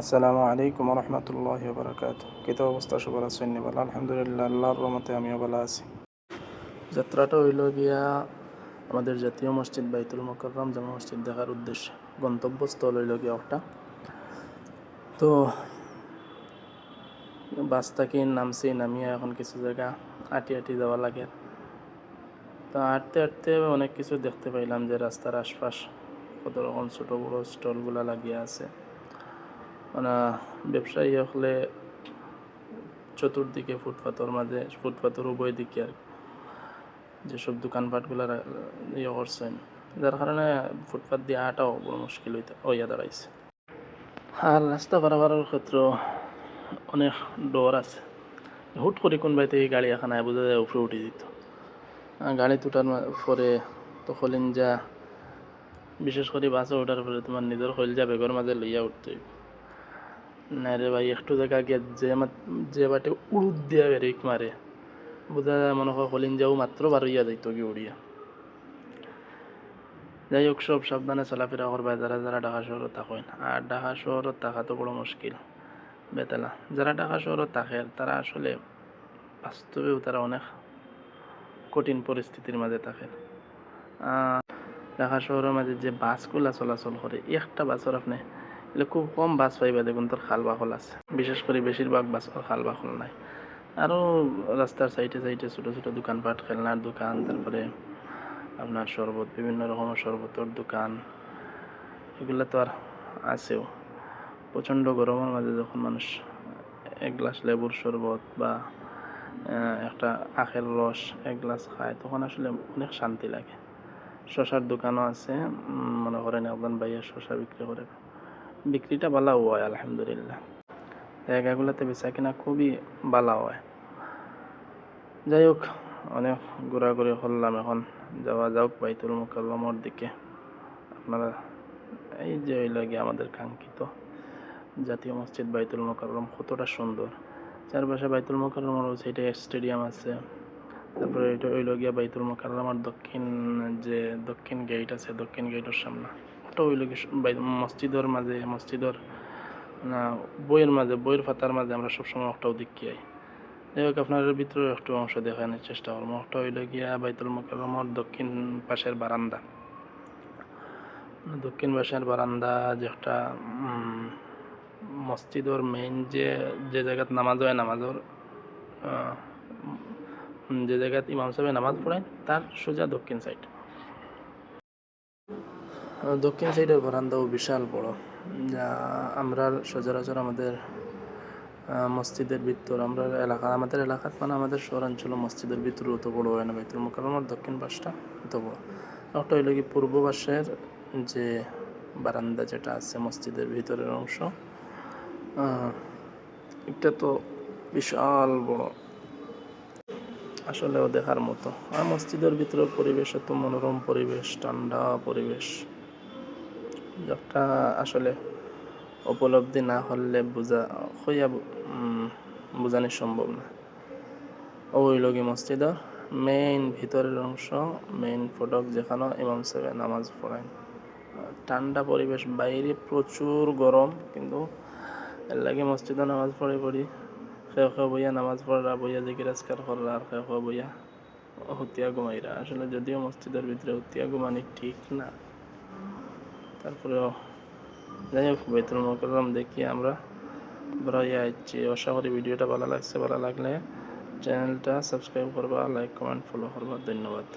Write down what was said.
আসসালামু আলাইকুম রহমতুল্লাহ বরকাত কিত অবস্থা সবার আছেন বলা আলহামদুলিল্লাহ, আল্লাহর রহমতে আমিও ভালো আছি। যাত্রাটা হইল গিয়া আমাদের জাতীয় মসজিদ বাইতুল মোকাররম, জামা মসজিদ দেখার উদ্দেশ্যে। গন্তব্যস্থল হইল গিয়া একটা তো বাস থেকে নামছি, নামিয়ে এখন কিছু জায়গা আটি আটি যাওয়া লাগে। তো হাঁটতে হাঁটতে অনেক কিছু দেখতে পাইলাম যে রাস্তার আশপাশ কত রকম ছোটো বড়ো স্টলগুলা লাগিয়ে আছে। মানে ব্যবসায়ী হলে চতুর্দিকে ফুটপাথর মাঝে ফুটপাথর উভয় দিকে আর যেসব দোকানপাটগুলো ইয়ে করছেন, যার কারণে ফুটপাথ দিয়ে আটাও বড় মুশকিল হইতে, হইয়া দাঁড়াইছে। আর রাস্তা পারাবারের ক্ষেত্রে অনেক ডর আছে। হুট করে কোনবাই থেকে গাড়ি এখন বোঝা যায় উপরে উঠে দিত গাড়ি তুটার পরে তো যা, বিশেষ করে বাসে ওঠার পরে তোমার নিজের যা বেগর মাঝে লইয়া উঠতে হইব। না রে ভাই, একটু জায়গা গিয়ে যে যে বাটে উড়ুদ দিয়া বেরিক মারে। বোঝা যায় মনে হয় যাও মাত্র বার হইয়া যাইতো কি উড়িয়া। যাই হোক সব সাবধানে চলাফেরা করবা, যারা যারা ঢাকা শহরত থাকেন আর ঢাকা শহরত থাকা তো বড় মুশকিল, বেতালা। যারা ঢাকা শহরত থাকে, তারা আসলে বাস্তবেও তারা অনেক কঠিন পরিস্থিতির মাঝে থাকে ঢাকা শহরের মাঝে যে বাসগুলা চলাচল করে, একটা বাসর আপনি এলে খুব কম বাস পাইবা দেখুন, তোর খাল বাকল আছে। বিশেষ করে বেশিরভাগ বাসের খাল বাকল নাই। আরও রাস্তার সাইডে সাইডে ছোটো ছোটো দোকানপাট, খেলনার দোকান, তারপরে আপনার শরবত, বিভিন্ন রকমের শরবতের দোকান। এগুলো তো আর আছেও। প্রচণ্ড গরমের মাঝে যখন মানুষ এক গ্লাস লেবুর শরবত বা একটা আখের রস এক গ্লাস খায়, তখন আসলে অনেক শান্তি লাগে। শশার দোকানও আছে মনে করেন একজন ভাইয়া শশা বিক্রি করে। বিক্রিটা ভালো হয়, আলহামদুলিল্লাহ। জায়গাগুলোতে বেচা কিনা খুবই ভালো হয়। যাই হোক, অনেক ঘোরাঘুরি করলাম এখন। যাওয়া যাওক বাইতুল মোকাল্লামর দিকে। আপনারা, এই যে ওই গিয়ে আমাদের কাঙ্ক্ষিত জাতীয় মসজিদ বাইতুল মোকাল্লাম কতটা সুন্দর। চারপাশে বাইতুল মোকাল্লামর সাইডে স্টেডিয়াম আছে। তারপরে এটা হইল গিয়া বাইতুল মোকাল্লামার দক্ষিণ যে দক্ষিণ গেট আছে, দক্ষিণ গেটের সামনে। একটা কি মসজিদের মাঝে, মসজিদের, না, বইয়ের মাঝে, বইয়ের ফাতার মাঝে আমরা সবসময় একটাও দেখি আই। যাই হোক, আপনার ভিতরে একটু অংশ দেখানোর চেষ্টা করব। একটা হইল গিয়া বাইতুল মোকাররমর দক্ষিণ পাশের বারান্দা। দক্ষিণ পাশের বারান্দা যে একটা মসজিদর মেইন যে যে জায়গাত নামাজ হয়, নামাজর যে জায়গাত ইমাম সাহেব নামাজ পড়েন, তার সোজা দক্ষিণ সাইড দক্ষিণ সাইডের বারান্দাও বিশাল বড় আমরা সচরাচর আমাদের মসজিদের ভিতর, আমরা এলাকা আমাদের এলাকাত মানে আমাদের শহরাঞ্চল মসজিদের ভিতর অত বড় হয় না, বাইতুল মোকাররমার দক্ষিণ পাশটা অত বড়। একটা হইল কি পূর্ব পাশের যে বারান্দা যেটা আছে মসজিদের ভিতরের অংশ এটা তো বিশাল বড়, আসলেও দেখার মতো। আর মসজিদের ভিতরের পরিবেশ এত মনোরম পরিবেশ, ঠান্ডা পরিবেশ। একটা আসলে উপলব্ধি না হলে বোঝা হইয়া বোঝানো সম্ভব না। ওই লগি মসজিদের মেইন ভিতরের অংশ মেইন ফটক যেখানে ইমাম সাহেব নামাজ পড়ায়। ঠান্ডা পরিবেশ, বাইরে প্রচুর গরম, কিন্তু এর লাগে মসজিদে নামাজ পড়ে পড়ি। খেয়ে খেয়ে বইয়া নামাজ পড়া বইয়া জিকির আজকার করলা আর খেয়ে খেয়ে বইয়া হতিয়া ঘুমাইরা। আসলে যদিও মসজিদের ভিতরে হতিয়া ঘুমানি ঠিক না। তারপরেও যাই হোক বেতুল করলাম, দেখি আমরা। বড় যাচ্ছি আশা করি ভিডিওটা ভালো লাগছে, ভালো লাগলে চ্যানেলটা সাবস্ক্রাইব করবা, লাইক, কমেন্ট ফলো করবা। ধন্যবাদ।